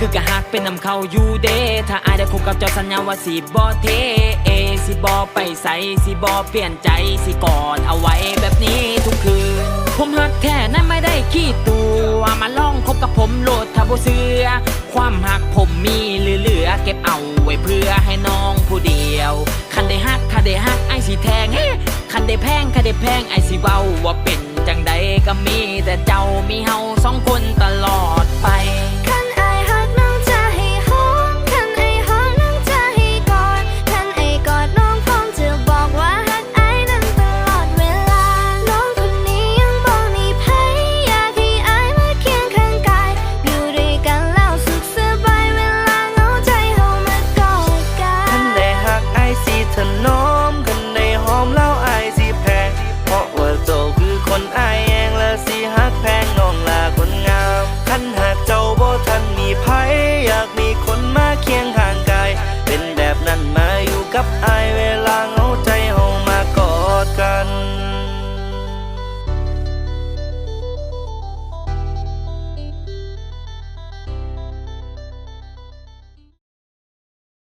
คือกะฮักเป็นนำเขาอยู่เดถ้าอายได้คบกับเจ้าสัญญาว่าสีบอเทเอสีบอไปใสสีบอเปลี่ยนใจสีกอดเอาไว้แบบนี้ทุกคืน ผมฮักแท้นั้นไม่ได้ขี้ตัวมาลองคบกับผมโหลดทับเสือ ความหักผมมีเหลือเก็บเอาไว้เพื่อให้น้องผู้เดียว คันได้ฮักคันได้ฮักไอสีแทงเฮ้คันได้แพงคันได้แพงไอสีเว้าว่าเป็นจังใดก็มีแต่เจ้ามีเฮาสองคนตลอดไป up